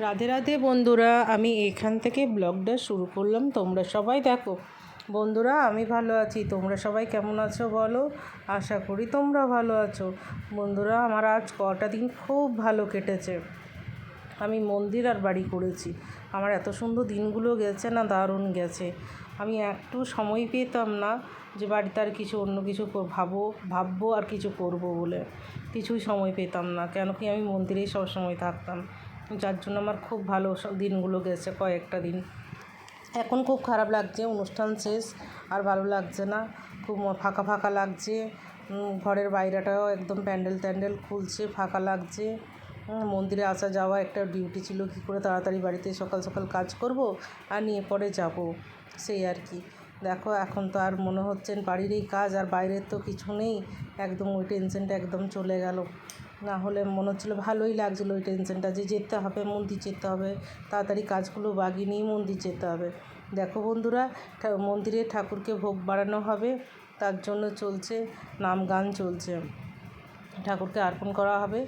রাধে রাধে বন্ধুরা, আমি এখান থেকে ব্লগটা শুরু করলাম। তোমরা সবাই দেখো। বন্ধুরা, আমি ভালো আছি। তোমরা সবাই কেমন আছো বলো? আশা করি তোমরা ভালো আছো। বন্ধুরা, আমার আজ কটা দিন খুব ভালো কেটেছে। আমি মন্দির আর বাড়ি করেছি। আমার এত সুন্দর দিনগুলো গেছে না, দারুণ গেছে। আমি একটু সময় পেতাম না যে বাড়িতে আর কিছু অন্য কিছু ভাবো, ভাববো আর কিছু করব বলে। কিছুই সময় পেতাম না। কেন কি আমি মন্দিরেই সব সময় থাকতাম। যার জন্য আমার খুব ভালো দিনগুলো গেছে, কয়েকটা দিন। এখন খুব খারাপ লাগছে, অনুষ্ঠান শেষ, আর ভালো লাগছে না। খুব ফাঁকা ফাঁকা লাগছে। ঘরের বাইরেটাও একদম প্যান্ডেল ট্যান্ডেল খুলছে, ফাঁকা লাগছে। মন্দিরে আসা যাওয়া একটা ডিউটি ছিল, কী করে তাড়াতাড়ি বাড়িতে সকাল সকাল কাজ করব আর নিয়ে পরে যাব, সেই আর কি। দেখো, এখন তো আর মনে হচ্ছে বাড়ির এই কাজ আর বাইরের তো কিছু নেই, একদম ওই টেনশনটা একদম চলে গেল। না হলে মনে হচ্ছিল ভালোই লাগছিল ওই টেনশনটা যে যেতে হবে, মন্দির যেতে হবে, তাড়াতাড়ি কাজগুলো বাগিয়ে নিয়ে মন্দির যেতে হবে। দেখো বন্ধুরা মন্দিরে ঠাকুরকে ভোগ বাড়ানো হবে, তার জন্য চলছে নাম গান চলছে। ঠাকুরকে অর্পণ করা হবে,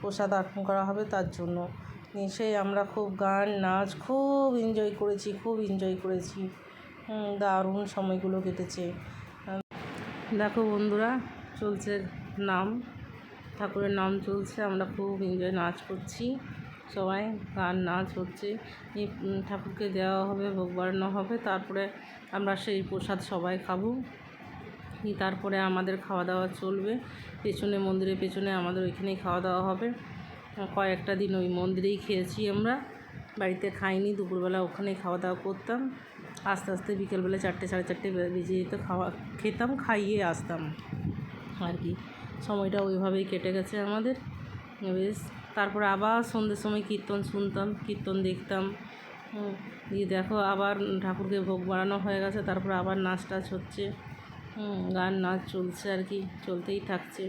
প্রসাদ অর্পণ করা হবে তার জন্য। এসে আমরা খুব গান, নাচ খুব এনজয় করেছি, খুব এনজয় করেছি। দারুণ সময়গুলো কেটেছে। দেখো বন্ধুরা, চলছে নাম। ঠাকুরের নাম চলছে, আমরা খুব এনজয় নাচ করছি। সবাই গান, নাচ হচ্ছে। ঠাকুরকে দেওয়া হবে, ভোগ বাড়ানো হবে, তারপরে আমরা সেই প্রসাদ সবাই খাব। তারপরে আমাদের খাওয়া দাওয়া চলবে। পেছনে মন্দিরের পেছনে আমাদের ওইখানেই খাওয়া দাওয়া হবে। কয়েকটা দিন ওই মন্দিরেই খেয়েছি আমরা। বাড়িতে খাইনি, দুপুরবেলা ওখানেই খাওয়া দাওয়া করতাম। আস্তে আস্তে বিকেলবেলা চারটে, সাড়ে চারটে বেজে যেত, খাওয়া, খেতাম, খাইয়ে আসতাম। আর কি। সময়টা ওইভাবেই কেটে গেছে আমাদের। বেশ, তারপরে আবার সন্ধ্যের সময় কীর্তন শুনতাম, কীর্তন দেখতাম। দিয়ে দেখো আবার ঠাকুরকে ভোগ বাড়ানো হয়ে গেছে, তারপরে আবার নাচ টাচ হচ্ছে। গান নাচ চলছে আর কি, চলতেই থাকছে।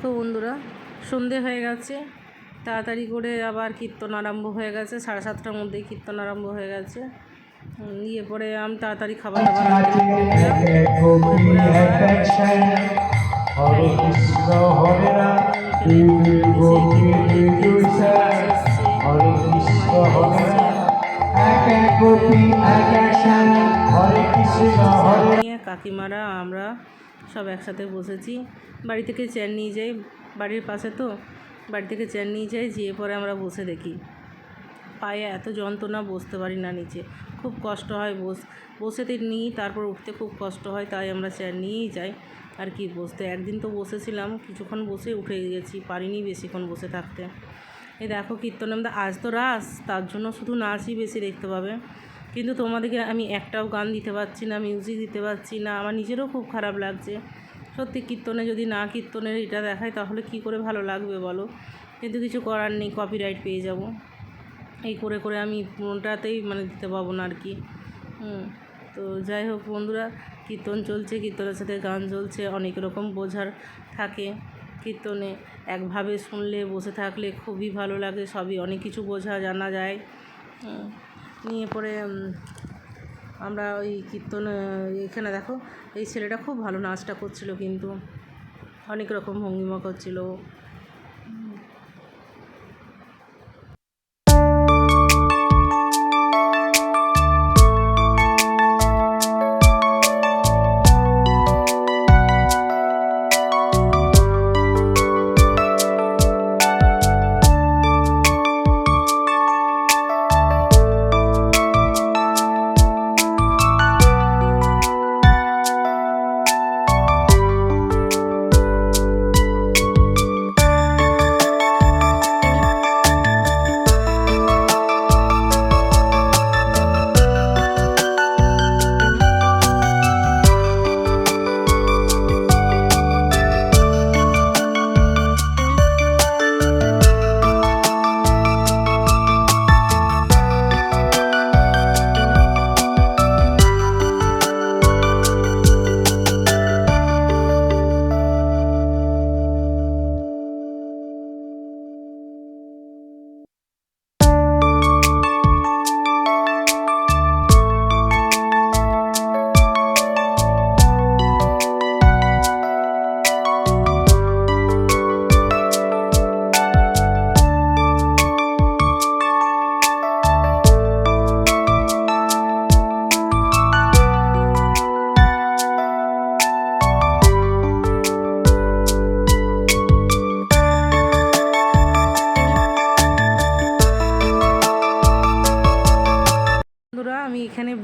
দেখো বন্ধুরা সন্ধে হয়ে গেছে। তাড়াতাড়ি করে আবার কীর্তন আরম্ভ হয়ে গেছে সাড়ে সাতটার মধ্যেই কীর্তন আরম্ভ হয়ে গেছে। ইয়ে পরে আমি তাড়াতাড়ি খাবার দাবার কাকিমারা আমরা সব একসাথে বসেছি। বাড়ি থেকে চেয়ার নিয়ে যাই। বাড়ির পাশে তো, বাড়ি থেকে চেয়ার নিয়ে যাই, যেয়ে পরে আমরা বসে দেখি। পায়ে এত যন্ত্রণা, বসতে পারি না নিচে। খুব কষ্ট হয় বস বসেতে নিই, তারপর উঠতে খুব কষ্ট হয়, তাই আমরা চেয়ার নিয়েই যাই। আর কি বসতে? একদিন তো বসেছিলাম, কিছুক্ষণ বসে উঠে গেছি, পারিনি বেশিক্ষণ বসে থাকতে। এই দেখো কীর্তনমদা আজ তো রাস, তার জন্য শুধু নাচই বেশি দেখতে পাবে। কিন্তু তোমাদেরকে আমি একটাও গান দিতে পারছি না মিউজিক দিতে পারছি না, আমার নিজেরও খুব খারাপ লাগছে। সত্যি কীর্তনে যদি না কীর্তনের এটা দেখায় তাহলে কি করে ভালো লাগবে বলো? কিন্তু কিছু করার নেই কপিরাইট পেয়ে যাব। এই করে করে আমি পুরোটাতেই মানে দিতে পারব না আর কি। হুম, তো যাই হোক বন্ধুরা, কীর্তন চলছে, কীর্তনের সাথে গান চলছে, অনেক রকম বোঝার থাকে কীর্তনে। একভাবে শুনলে, বসে থাকলে খুবই ভালো লাগে, সবই অনেক কিছু বোঝা জানা যায়। নিয়ে পরে আমরা ওই কীর্তন এখানে দেখো, এই ছেলেটা খুব ভালো নাচটা করছিল কিন্তু। অনেক রকম ভঙ্গিমা করছিল।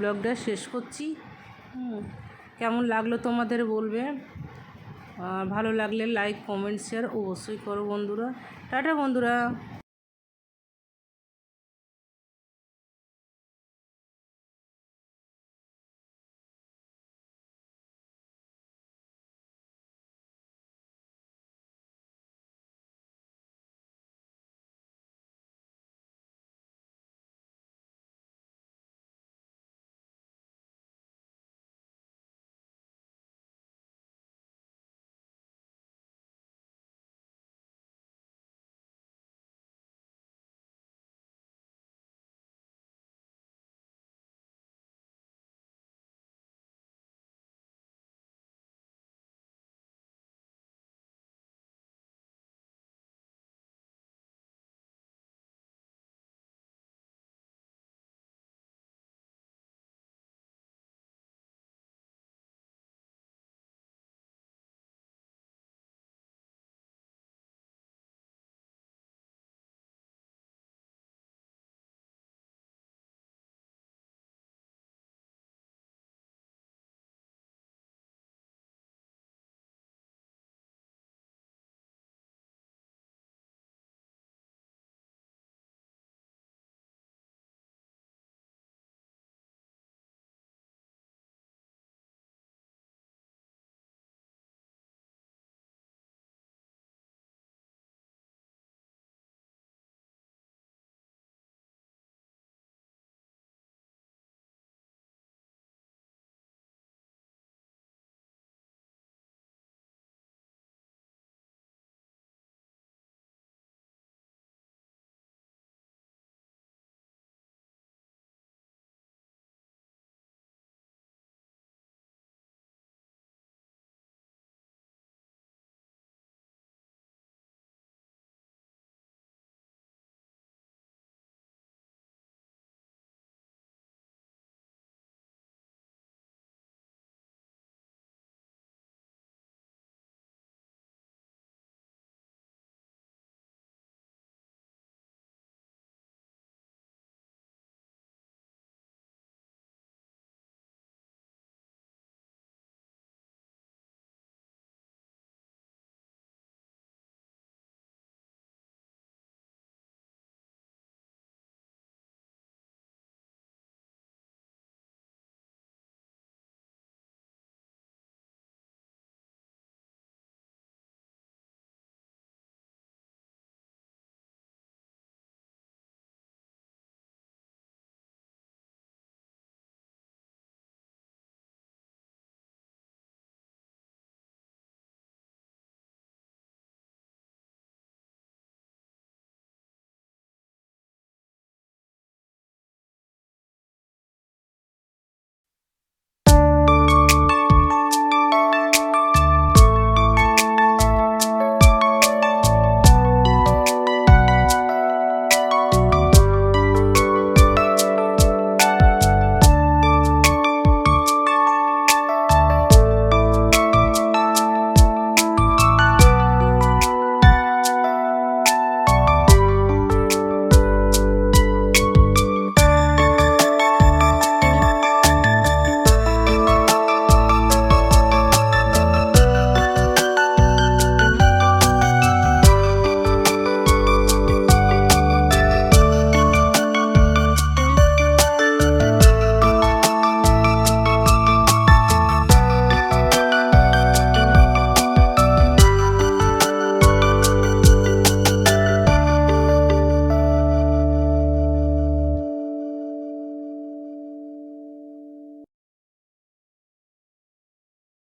ব্লগটা শেষ করছি। কেমন লাগল তোমাদের বলবে? ভালো লাগলে লাইক কমেন্ট শেয়ার অবশ্যই করো বন্ধুরা। টাটা বন্ধুরা।